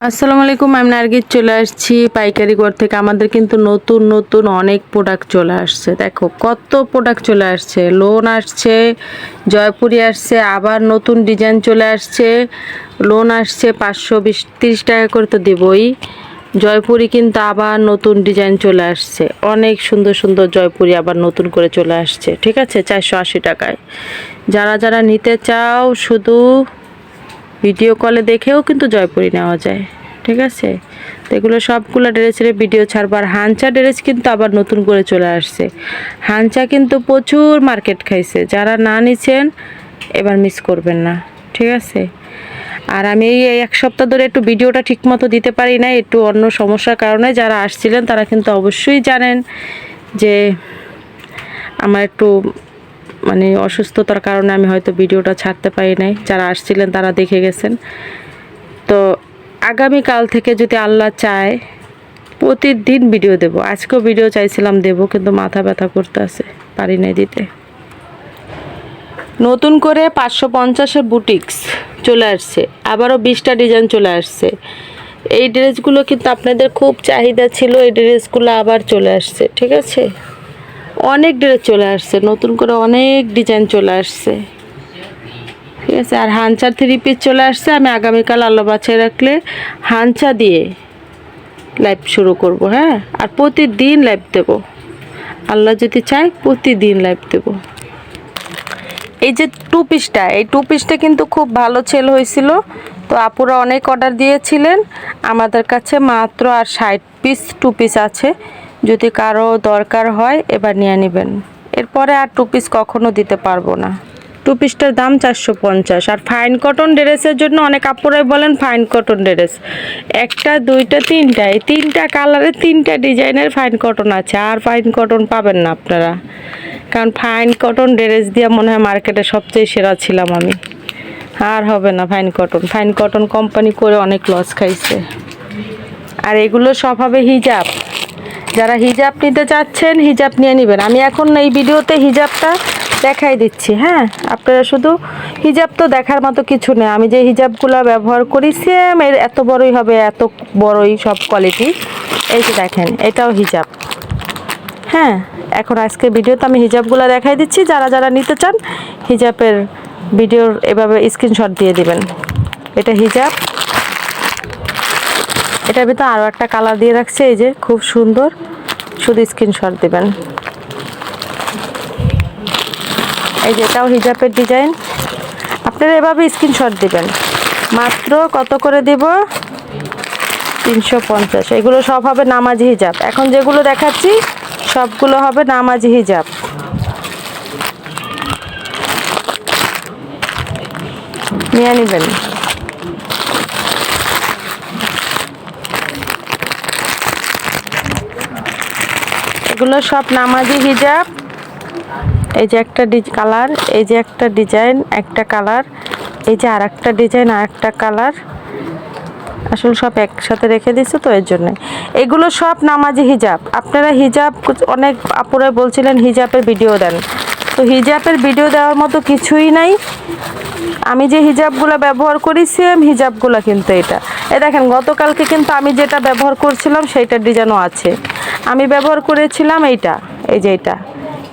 আসসালামু আলাইকুম, আমি নার্গিস চলে আসছি পাইকারি ঘর থেকে। আমাদের কিন্তু নতুন নতুন অনেক প্রোডাক্ট চলে আসছে। দেখো, কত প্রোডাক্ট চলে আসছে। লোন আসছে, জয়পুরি আসছে, আবার নতুন ডিজাইন চলে আসছে। লোন আসছে পাঁচশো বিশ, তিরিশ টাকা করে তো দেবই। জয়পুরি কিন্তু আবার নতুন ডিজাইন চলে আসছে। অনেক সুন্দর সুন্দর জয়পুরি আবার নতুন করে চলে আসছে। ঠিক আছে? চারশো আশি টাকায়। যারা যারা নিতে চাও শুধু ভিডিও কলে দেখেও কিন্তু জয়পুরি নেওয়া যায়, ঠিক আছে? তো এগুলো সবগুলো ড্রেসের ভিডিও ছাড়বো। আর হাঞ্চা ড্রেস কিন্তু আবার নতুন করে চলে আসছে। হাঞ্চা কিন্তু প্রচুর মার্কেট খাইছে। যারা না নিছেন, এবার মিস করবেন না, ঠিক আছে? আর আমি এই এক সপ্তাহ ধরে একটু ভিডিওটা ঠিকমতো দিতে পারি না একটু অন্য সমস্যার কারণে যারা আসছিলেন, তারা কিন্তু অবশ্যই জানেন যে আমার একটু মানে অসুস্থতার কারণে আমি হয়তো ভিডিওটা ছাড়তে পারি নাই। যারা আসছিলেন তারা দেখে গেছেন। তো আগামীকাল থেকে যদি আল্লাহ চায়, প্রতিদিন ভিডিও দেব। আজকেও ভিডিও চাইছিলাম দেব, কিন্তু মাথা ব্যথা করতে আছে, পারি নাই দিতে। নতুন করে পাঁচশো পঞ্চাশের বুটিক্স চলে আসছে। আবারও বিশটা ডিজাইন চলে আসছে। এই ড্রেসগুলো কিন্তু আপনাদের খুব চাহিদা ছিল, এই ড্রেসগুলো আবার চলে আসছে, ঠিক আছে? অনেক ড্রেস চলে আসছে, নতুন করে অনেক ডিজাইন চলে আসছে। ঠিক আছে, আর হাঞ্চার থ্রি পিস চলে আসছে, আমি আগামীকাল আল্লাহ বাছাই রাখলে হানচা দিয়ে লাইভ শুরু করব হ্যাঁ? আর প্রতিদিন লাইভ দেব। আল্লাহ যদি চায়, প্রতিদিন লাইভ দেব। এই যে টু পিসটা এই টু পিসটা কিন্তু খুব ভালো সেল হয়েছিল। তো আপুরা অনেক অর্ডার দিয়েছিলেন। আমাদের কাছে মাত্র আর ষাট পিস টু পিস আছে। যদি কারও দরকার হয়, এবার নিয়ে নেবেন। এরপরে আর টু পিস কখনো দিতে পারব না। টু পিসটার দাম চারশো পঞ্চাশ। আর ফাইন কটন ড্রেসের জন্য অনেক আপুরাই বলেন ফাইন কটন ড্রেস একটা, দুইটা, তিনটা, এই তিনটা কালারের তিনটা ডিজাইনের ফাইন কটন আছে। আর ফাইন কটন পাবেন না আপনারা। কারণ ফাইন কটন ড্রেস দিয়ে মনে হয় মার্কেটে সবচেয়ে সেরা ছিলাম আমি। আর হবে না fine cotton fine cotton company করে অনেক লস খাইছে। আর এগুলো সব হবে হিজাব যারা হিজাব নিতে চাচ্ছেন, হিজাব নিয়ে নেবেন। আমি এখন এই ভিডিওতে হিজাবটা দেখাই দিচ্ছি হ্যাঁ? আপনারা শুধু হিজাব তো দেখার মতো কিছু নেই। আমি যে হিজাবগুলো ব্যবহার করি সেম এর এত বড়ই হবে, এত বড়ই সব কোয়ালিটি এই যে দেখেন, এটাও হিজাব। হ্যাঁ? এখন আজকে ভিডিওতে আমি হিজাবগুলো দেখাই দিচ্ছি। যারা যারা নিতে চান, হিজাবের ভিডিওর এভাবে স্ক্রিনশট দিয়ে দিবেন। এটা হিজাব। এটার ভিতরে আরও একটা কালার দিয়ে রাখছে, এই যে খুব সুন্দর। শুধু স্ক্রিনশট দেবেন। এই যে এটাও হিজাবের ডিজাইন আপনারা এভাবে স্ক্রিনশট দেবেন। মাত্র কত করে দেব? তিনশো পঞ্চাশ। এগুলো সব হবে নামাজি হিজাব। এখন যেগুলো দেখাচ্ছি, সবগুলো হবে নামাজি হিজাব। নিয়ে নেবেন। এগুলো সব নামাজি হিজাব। এই যে একটা কালার, এই যে একটা ডিজাইন, একটা কালার, এই যে আর একটা ডিজাইন আর একটা কালার। আসলে সব একসাথে রেখে দিচ্ছে তো এর জন্য। এগুলো সব নামাজি হিজাব। আপনারা হিজাব অনেক আপুরা বলছিলেন হিজাবের ভিডিও দেন। তো হিজাবের ভিডিও দেওয়ার মতো কিছুই নাই। আমি যে হিজাবগুলো ব্যবহার করি সেম হিজাবগুলো কিন্তু এটা। এ দেখেন, গতকালকে কিন্তু আমি যেটা ব্যবহার করছিলাম, সেইটার ডিজাইনও আছে। আমি ব্যবহার করেছিলাম এইটা, এই যে এটা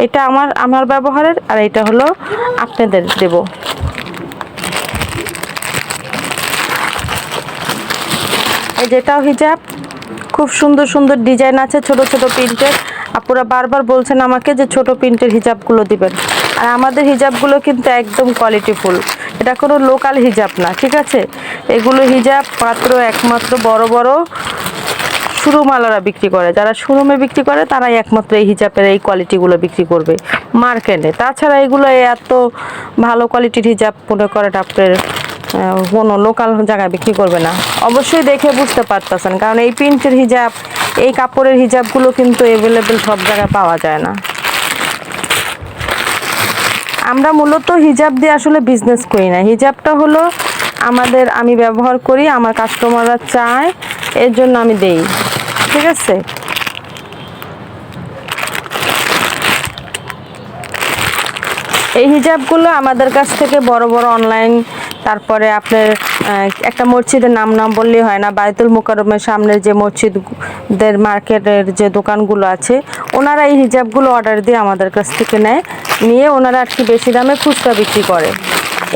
এটা আমার আমার ব্যবহারের আর এটা হলো আপনাদের দেব। এই যেটাও হিজাব। খুব সুন্দর সুন্দর ডিজাইন আছে, ছোট ছোট প্রিন্টের। আপুরা বারবার বলছেন আমাকে যে ছোট প্রিন্টের হিজাবগুলো দিবেন। আর আমাদের হিজাবগুলো কিন্তু একদম কোয়ালিটিফুল এটা কোনো লোকাল হিজাব না, ঠিক আছে? এগুলো হিজাব মাত্র একমাত্র বড় বড় শুরুমালারা বিক্রি করে। যারা শোরুমে বিক্রি করে, তারাই একমাত্র এই হিজাবের এই কোয়ালিটিগুলো বিক্রি করবে মার্কেটে তাছাড়া এগুলো এত ভালো কোয়ালিটির হিজাব, মনে করেন আপনার কোনো লোকাল জায়গায় বিক্রি করবে না। অবশ্যই দেখে বুঝতে পারতেছেন, কারণ এই প্রিন্টের হিজাব, এই কাপড়ের হিজাবগুলো কিন্তু অ্যাভেলেবেল সব জায়গায় পাওয়া যায় না। আমরা মূলত হিজাব দিয়ে আসলে বিজনেস করি না। হিজাবটা হলো আমাদের, আমি ব্যবহার করি, আমার কাস্টমাররা চায় এর জন্য আমি দেই, ঠিক আছে? এই হিজাবগুলো আমাদের কাছ থেকে বড় বড় অনলাইন তারপরে আপনার একটা মসজিদের নাম নাম বললেই হয় না বায়তুল মোকারমের সামনের যে মসজিদদের মার্কেটের যে দোকানগুলো আছে, ওনারা এই হিজাবগুলো অর্ডার দিয়ে আমাদের কাছ থেকে নেয়, নিয়ে ওনারা আর কি বেশি দামে খুচরা বিক্রি করে।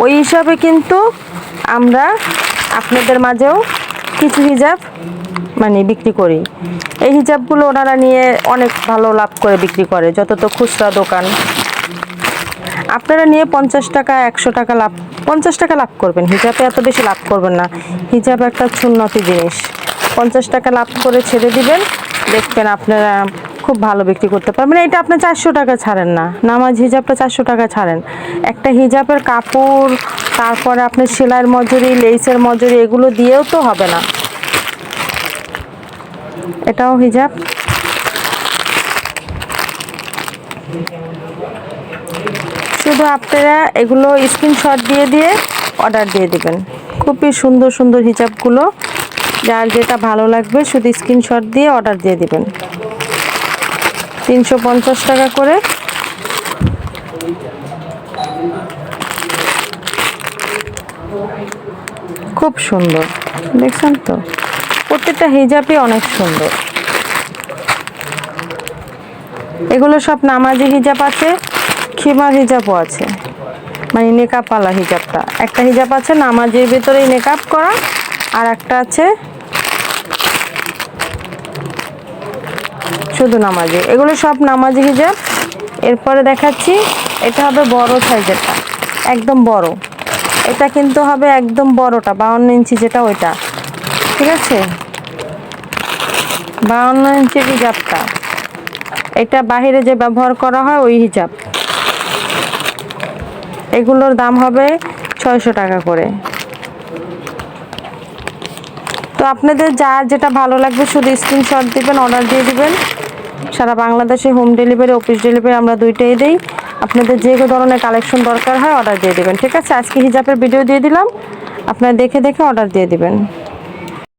ওই হিসাবে কিন্তু আমরা আপনাদের মাঝেও কিছু হিজাব মানে বিক্রি করি। এই হিজাবগুলো ওনারা নিয়ে অনেক ভালো লাভ করে বিক্রি করে যত তো খুচরা দোকান। আপনারা নিয়ে পঞ্চাশ টাকা, একশো টাকা লাভ, পঞ্চাশ টাকা লাভ করবেন। হিজাবে এত বেশি লাভ করবেন না। হিজাব একটা সুন্নতি জিনিস। পঞ্চাশ টাকা লাভ করে ছেড়ে দিবেন, দেখবেন আপনারা খুব ভালো বিক্রি করতে পারবেন। এটা আপনি চারশো টাকা ছাড়েন না। নামাজ হিজাবটা চারশো টাকা ছাড়েন। একটা হিজাবের কাপড় তারপরে আপনার সেলাইয়ের মজুরি, লেসের মজুরি এগুলো দিয়েও তো হবে না। এটাও হিজাব। শুধু আপনারা এগুলো স্ক্রিনশট দিয়ে দিয়ে অর্ডার দিয়ে দিবেন। খুবই সুন্দর সুন্দর হিজাবগুলো। যার যেটা ভালো লাগবে, শুধু স্ক্রিনশট দিয়ে অর্ডার দিয়ে দিবেন। তিনশো টাকা করে। খুব সুন্দর। দেখছেন তো? প্রত্যেকটা হিজাবই অনেক সুন্দর। এগুলো সব নামাজি হিজাব আছে খিমার হিজাবও আছে। মানে নেকাপওয়ালা হিজাবটা। একটা হিজাব আছে নামাজের ভিতরেই নেকাপ করা, আর একটা আছে শুধু নামাজি। এগুলো সব নামাজি হিজাব। এরপরে দেখাচ্ছি, এটা হবে বড় সাইজেরটা একদম বড়। এটা কিন্তু হবে একদম বড়টা, বাউন্ন ইঞ্চি যেটা ওইটা। ঠিক আছে? বাউন্ন ইঞ্চির হিজাবটা। এটা বাহিরে যে ব্যবহার করা হয় ওই হিজাব। এগুলোর দাম হবে ছয়শো টাকা করে। তো আপনাদের যার যেটা ভালো লাগবে শুধু স্ক্রিনশট দিবেন অর্ডার দিয়ে দিবেন। সারা বাংলাদেশে হোম ডেলিভারি অফিস ডেলিভারি আমরা দুইটাই দিই। আপনাদের যে ধরনের কালেকশন দরকার হয় অর্ডার দিয়ে দেবেন, ঠিক আছে? আজকে হিজাবের ভিডিও দিয়ে দিলাম। আপনারা দেখে দেখে অর্ডার দিয়ে দিবেন।